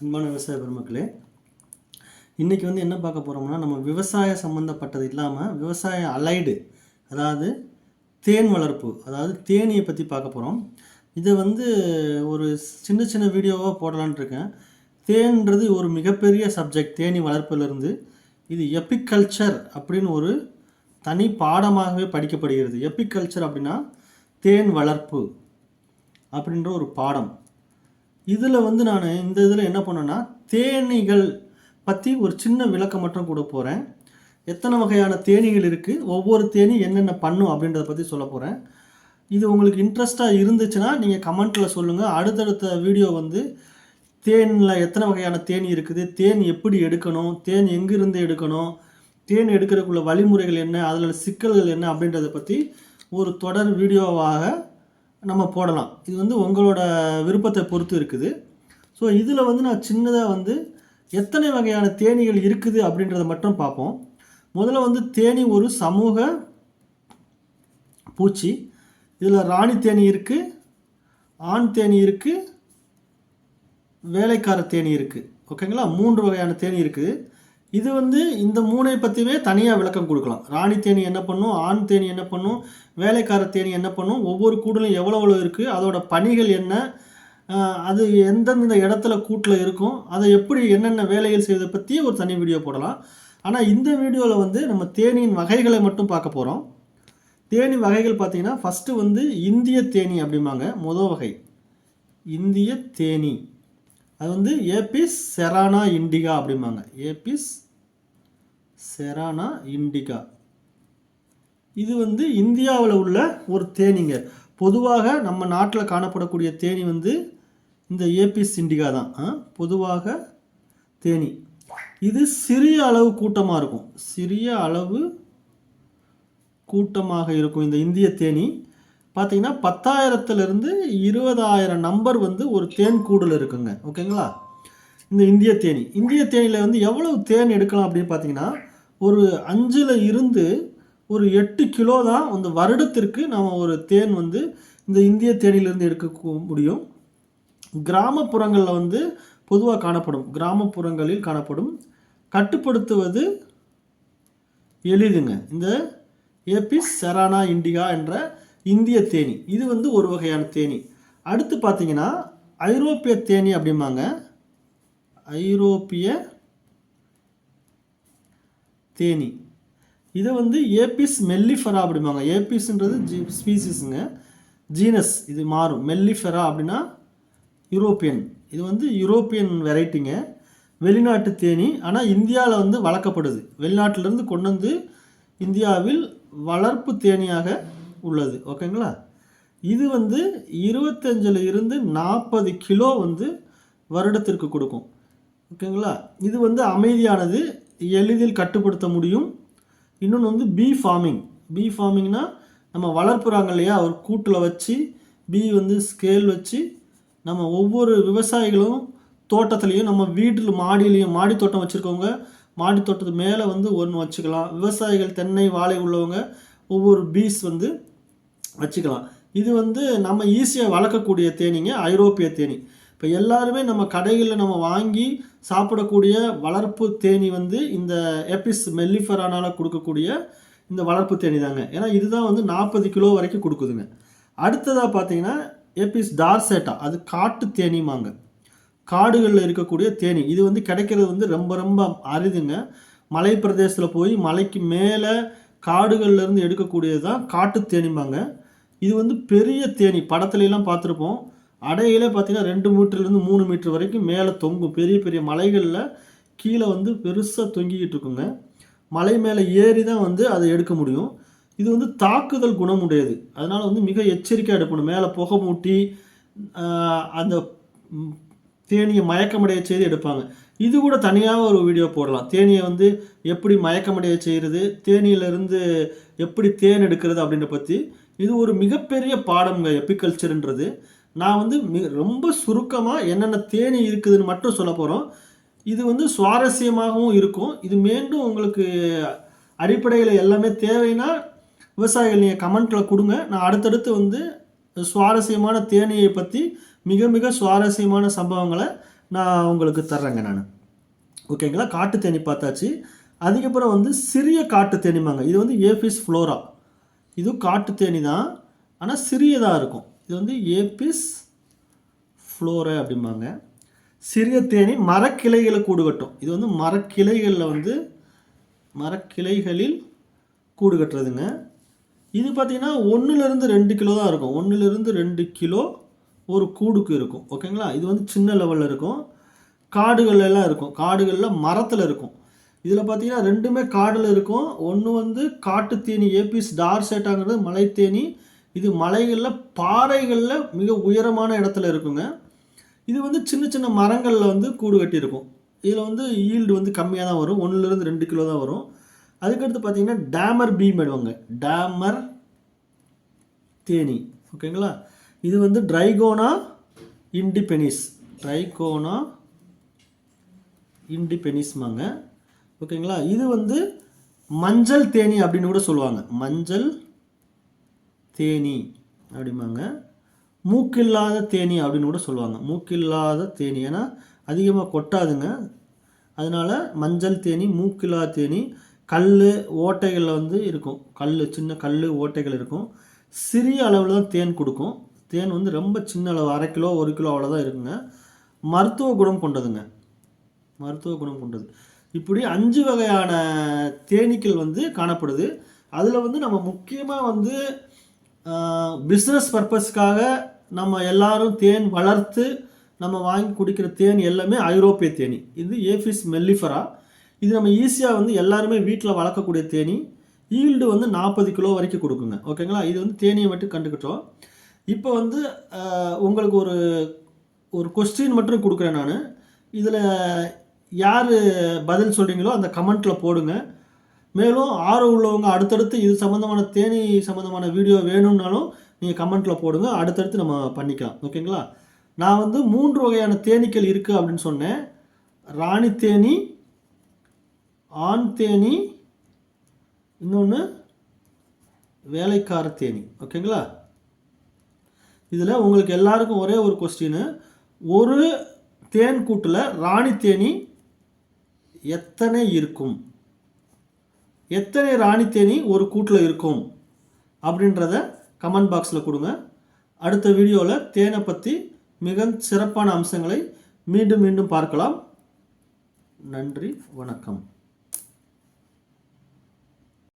அன்பான விவசாய பெருமக்களே இன்றைக்கி வந்து என்ன பார்க்க போகிறோம்னா நம்ம விவசாய சம்மந்தப்பட்டது இல்லாமல் விவசாய அலைடு அதாவது தேன் வளர்ப்பு அதாவது தேனியை பற்றி பார்க்க போகிறோம் இதை வந்து ஒரு சின்ன சின்ன வீடியோவாக போடலான்ட்டு இருக்கேன். தேன்ன்றது ஒரு மிகப்பெரிய சப்ஜெக்ட் தேனி வளர்ப்பிலிருந்து. இது எப்பிகல்ச்சர் அப்படின்னு ஒரு தனி பாடமாகவே படிக்கப்படுகிறது. எப்பிகல்ச்சர் அப்படின்னா தேன் வளர்ப்பு அப்படின்ற ஒரு பாடம். இதில் வந்து நான் இந்த இதில் என்ன பண்ணேன்னா தேனீகள் பற்றி ஒரு சின்ன விளக்கம் மட்டும் கூட போகிறேன் எத்தனை வகையான தேனீகள் இருக்குது ஒவ்வொரு தேனி என்னென்ன பண்ணும் அப்படின்றத பற்றி சொல்ல போகிறேன் இது உங்களுக்கு இன்ட்ரெஸ்ட்டாக இருந்துச்சுன்னா நீங்கள் கமெண்ட்டில் சொல்லுங்கள் அடுத்தடுத்த வீடியோ வந்து தேனில் எத்தனை வகையான தேனி இருக்குது தேன் எப்படி எடுக்கணும் தேன் எங்கிருந்து எடுக்கணும் தேன் எடுக்கிறதுக்குள்ள வழிமுறைகள் என்ன அதில் சிக்கல்கள் என்ன அப்படின்றத பற்றி ஒரு தொடர் வீடியோவாக நம்ம போடலாம். இது வந்து உங்களோட விருப்பத்தை பொறுத்து இருக்குது. ஸோ இதில் வந்து நான் சின்னதாக வந்து எத்தனை வகையான தேனீகள் இருக்குது அப்படின்றத மட்டும் பார்ப்போம். முதல்ல வந்து தேனி ஒரு சமூக பூச்சி. இதில் ராணி தேனி இருக்குது ஆண் தேனி இருக்குது வேலைக்கார தேனி இருக்குது ஓகேங்களா மூன்று வகையான தேனி இருக்குது. இது வந்து இந்த மூனை பற்றியுமே தனியாக விளக்கம் கொடுக்கலாம். ராணி தேனி என்ன பண்ணும்? ஆண் தேனி என்ன பண்ணும்? வேலைக்கார தேனி என்ன பண்ணும்? ஒவ்வொரு கூடலும் எவ்வளோ எவ்வளோ இருக்குது அதோட பணிகள் என்ன? அது எந்தெந்த இடத்துல கூட்டில் இருக்கும்? அதை எப்படி என்னென்ன வேலைகள் செய்வதை பற்றி ஒரு தனி வீடியோ போடலாம். ஆனால் இந்த வீடியோவில் வந்து நம்ம தேனியின் வகைகளை மட்டும் பார்க்க போகிறோம் தேனி வகைகள் பார்த்திங்கன்னா ஃபஸ்ட்டு வந்து இந்திய தேனி அப்படிம்பாங்க. முதல் வகை. இந்திய தேனி. அது வந்து ஏபிஸ் செரானா இண்டிகா அப்படிம்பாங்க. Apis cerana indica. இது வந்து இந்தியாவில் உள்ள ஒரு தேனீங்க. பொதுவாக நம்ம நாட்டில் காணப்படக்கூடிய தேனி வந்து இந்த ஏபிஸ் இண்டிகா தான். ஆ? பொதுவாக தேனி. இது சிறிய அளவு கூட்டமாக இருக்கும். சிறிய அளவு கூட்டமாக இருக்கும் இந்த இந்திய தேனி. பார்த்தீங்கன்னா பத்தாயிரத்துலேருந்து இருபதாயிரம் நம்பர் வந்து ஒரு தேன் கூடில் இருக்குங்க. ஓகேங்களா? இந்த இந்திய தேனி. இந்திய தேனியில் வந்து எவ்வளவு தேன் எடுக்கலாம் அப்படின்னு பார்த்தீங்கன்னா ஒரு அஞ்சில் இருந்து ஒரு எட்டு கிலோ தான் அந்த வருடத்திற்கு நம்ம ஒரு தேன் வந்து இந்த இந்திய தேனியிலேருந்து எடுக்க முடியும். கிராமப்புறங்களில் வந்து பொதுவாக காணப்படும். கிராமப்புறங்களில் காணப்படும். கட்டுப்படுத்துவது எளிதுங்க. இந்த ஏபிஸ் செரானா இண்டிகா என்ற இந்திய தேனி. இது வந்து ஒரு வகையான தேனி. அடுத்து பார்த்தீங்கன்னா ஐரோப்பிய தேனி அப்படிம்பாங்க. ஐரோப்பிய தேனி. இதை வந்து ஏபிஸ் மெல்லிஃபெரா அப்படிம்பாங்க. ஏபிஸ்ன்றது ஜி ஸ்பீசிஸுங்க. ஜீனஸ் இது மாறும். மெல்லிஃபெரா அப்படின்னா யூரோப்பியன். இது வந்து யூரோப்பியன் வெரைட்டிங்க. வெளிநாட்டு தேனி. ஆனால் இந்தியாவில் வந்து வளர்க்கப்படுது. வெளிநாட்டிலேருந்து கொண்டு வந்து இந்தியாவில் வளர்ப்பு தேனியாக உள்ளது. ஓகேங்களா? இது வந்து இருபத்தஞ்சில் இருந்து நாற்பது கிலோ வந்து வருடத்திற்கு கொடுக்கும். ஓகேங்களா? இது வந்து அமைதியானது எளிதில் கட்டுப்படுத்த முடியும். இன்னொன்று வந்து பீ ஃபார்மிங் பீ ஃபார்மிங்னா நம்ம வளர்ப்புறாங்க இல்லையா? ஒரு கூட்டில் வச்சு பீ வந்து ஸ்கேல் வச்சு நம்ம ஒவ்வொரு விவசாயிகளும் தோட்டத்துலேயும் நம்ம வீட்டில் மாடியிலையும் மாடி தோட்டம் வச்சுருக்கவங்க மாடி தோட்டத்து மேலே வந்து ஒன்று வச்சுக்கலாம். விவசாயிகள் தென்னை வாழை உள்ளவங்க ஒவ்வொரு பீஸ் வந்து வச்சுக்கலாம். இது வந்து நம்ம ஈஸியாக வளர்க்கக்கூடிய தேனீங்க ஐரோப்பிய தேனி. இப்போ எல்லாருமே நம்ம கடைகளில் நம்ம வாங்கி சாப்பிடக்கூடிய வளர்ப்பு தேனி வந்து இந்த எபிஸ் மெல்லிஃபரானால் கொடுக்கக்கூடிய இந்த வளர்ப்பு தேனி தாங்க. ஏன்னா இதுதான் வந்து நாற்பது கிலோ வரைக்கும் கொடுக்குதுங்க. அடுத்ததாக பார்த்தீங்கன்னா எபிஸ் டார்சேட்டா அது காட்டு தேனிமாங்க. காடுகளில் இருக்கக்கூடிய தேனி. இது வந்து கிடைக்கிறது வந்து ரொம்ப ரொம்ப அரிதுங்க. மலை பிரதேசத்தில் போய் மலைக்கு மேலே காடுகள்ல இருந்து எடுக்கக்கூடியது தான் காட்டு தேனிமாங்க. இது வந்து பெரிய தேனி. படத்துலலாம் பார்த்துருப்போம். அடையிலே பார்த்தீங்கன்னா ரெண்டு மீட்டர்லேருந்து மூணு மீட்டர் வரைக்கும் மேலே தொங்கும். பெரிய பெரிய மலைகளில் கீழே வந்து பெருசாக தொங்கிக்கிட்டு இருக்குங்க. மலை மேலே ஏறி தான் வந்து அதை எடுக்க முடியும். இது வந்து தாக்குதல் குணமுடையது. அதனால் வந்து மிக எச்சரிக்கையாக எடுக்கணும். மேலே புகை மூட்டி அந்த தேனியை மயக்கமடைய செய்து எடுப்பாங்க. இது கூட தனியாக ஒரு வீடியோ போடலாம். தேனியை வந்து எப்படி மயக்கமடைய செய்கிறது தேனியிலிருந்து எப்படி தேன் எடுக்கிறது அப்படின்ற பற்றி இது ஒரு மிகப்பெரிய பாடம்ங்க எப்பிகல்ச்சர்ன்றது நான் வந்து மிக ரொம்ப சுருக்கமாக என்னென்ன தேனி இருக்குதுன்னு மட்டும் சொல்ல போகிறோம் இது வந்து சுவாரஸ்யமாகவும் இருக்கும். இது மீண்டும் உங்களுக்கு அடிப்படையில் எல்லாமே தேவைன்னா விவசாயிகள் நீங்கள் கமெண்ட்டில் கொடுங்க. நான் அடுத்தடுத்து வந்து சுவாரஸ்யமான தேனியை பற்றி மிக மிக சுவாரஸ்யமான சம்பவங்களை நான் உங்களுக்கு தர்றேங்க நான். ஓகேங்களா? காட்டு தேனி பார்த்தாச்சு. அதுக்கப்புறம் வந்து சிறிய காட்டு தேனிமாங்க இது வந்து ஏஃபிஸ் ஃப்ளோரா இது காட்டு தேனி தான். ஆனால் சிறியதாக இருக்கும். இது வந்து ஏபிஸ் ஃப்ளோரை அப்படிம்பாங்க. சிறிய தேனி மரக்கிளைகளை கூடு கட்டும். இது வந்து மரக்கிளைகளில் வந்து மரக்கிளைகளில் கூடு கட்டுறதுங்க. இது பார்த்திங்கன்னா ஒன்றுலேருந்து ரெண்டு கிலோ தான் இருக்கும். ஒன்றுலேருந்து ரெண்டு கிலோ ஒரு கூடுக்கு இருக்கும். ஓகேங்களா? இது வந்து சின்ன லெவலில் இருக்கும். காடுகள் எல்லாம் இருக்கும். காடுகளில் மரத்தில் இருக்கும். இதில் பார்த்தீங்கன்னா ரெண்டுமே காடில் இருக்கும். ஒன்று வந்து காட்டு தேனி ஏபிஸ் டார்சேட்டாங்கிறது மலைத்தேனி இது மலைகளில் பாறைகளில் மிக உயரமான இடத்துல இருக்குங்க. இது வந்து சின்ன சின்ன மரங்களில் வந்து கூடு கட்டியிருக்கும். இதில் வந்து ஈல்டு வந்து கம்மியாக தான் வரும். ஒன்றுலேருந்து ரெண்டு கிலோ தான் வரும். அதுக்கடுத்து பார்த்தீங்கன்னா டேமர் பீம் எடுவாங்க டேமர் தேனி. ஓகேங்களா? இது வந்து ட்ரைகோனா இண்டிபெனிஸ். ட்ரைகோனா இண்டிபெனிஸ்மாங்க. ஓகேங்களா? இது வந்து மஞ்சள் தேனி அப்படின்னு கூட சொல்லுவாங்க. மஞ்சள் தேனி அப்படிம்பாங்க. மூக்கில்லாத தேனி அப்படின்னு கூட சொல்லுவாங்க. மூக்கில்லாத தேனி. ஏன்னா அதிகமாக கொட்டாதுங்க. அதனால் மஞ்சள் தேனி மூக்கில்லாத தேனி கல் ஓட்டைகளில் வந்து இருக்கும். கல் சின்ன கல் ஓட்டைகள் இருக்கும். சிறிய அளவில் தான் தேன் கொடுக்கும். தேன் வந்து ரொம்ப சின்ன அளவு அரை கிலோ ஒரு கிலோ அவ்வளோதான் இருக்குங்க. மருத்துவ குணம் கொண்டதுங்க. மருத்துவ குணம் கொண்டது. இப்படி அஞ்சு வகையான தேனீக்கள் வந்து காணப்படுது. அதில் வந்து நம்ம முக்கியமாக வந்து பிஸ்னஸ் பர்பஸ்க்காக நம்ம எல்லாரும் தேன் வளர்த்து நம்ம வாங்கி குடிக்கிற தேன் எல்லாமே ஐரோப்பிய தேனி. இது ஏஃபிஸ் மெல்லிஃபரா இது நம்ம ஈஸியாக வந்து எல்லாருமே வீட்டில் வளர்க்கக்கூடிய தேனி. ஈல்டு வந்து நாற்பது கிலோ வரைக்கும் கொடுக்குங்க. ஓகேங்களா இது வந்து தேனியை மட்டும் கண்டுக்கிட்டோம். இப்போ வந்து உங்களுக்கு ஒரு ஒரு கொஸ்டின் மட்டும் கொடுக்குறேன் நான். இதில் யார் பதில் சொல்கிறீங்களோ அந்த கமெண்ட்டில் போடுங்க. மேலும் ஆர்வம் உள்ளவங்க அடுத்தடுத்து இது சம்மந்தமான தேனி சம்மந்தமான வீடியோ வேணும்னாலும் நீங்கள் கமெண்ட்டில் போடுங்க. அடுத்தடுத்து நம்ம பண்ணிக்கலாம். ஓகேங்களா? நான் வந்து மூன்று வகையான தேனீக்கள் இருக்குது அப்படின்னு சொன்னேன். ராணி தேனி ஆண் தேனி இன்னொன்று வேலைக்கார தேனி. ஓகேங்களா? இதில் உங்களுக்கு எல்லாருக்கும் ஒரே ஒரு கொஸ்டின் ஒரு தேன் கூட்டில் ராணி தேனி எத்தனை இருக்கும்? எத்தனை ராணி தேனி ஒரு கூட்டில் இருக்கும்? அப்படின்றத கமெண்ட் பாக்ஸில் கொடுங்க. அடுத்த வீடியோவில் தேனை பற்றி மிக சிறப்பான அம்சங்களை மீண்டும் மீண்டும் பார்க்கலாம். நன்றி வணக்கம்.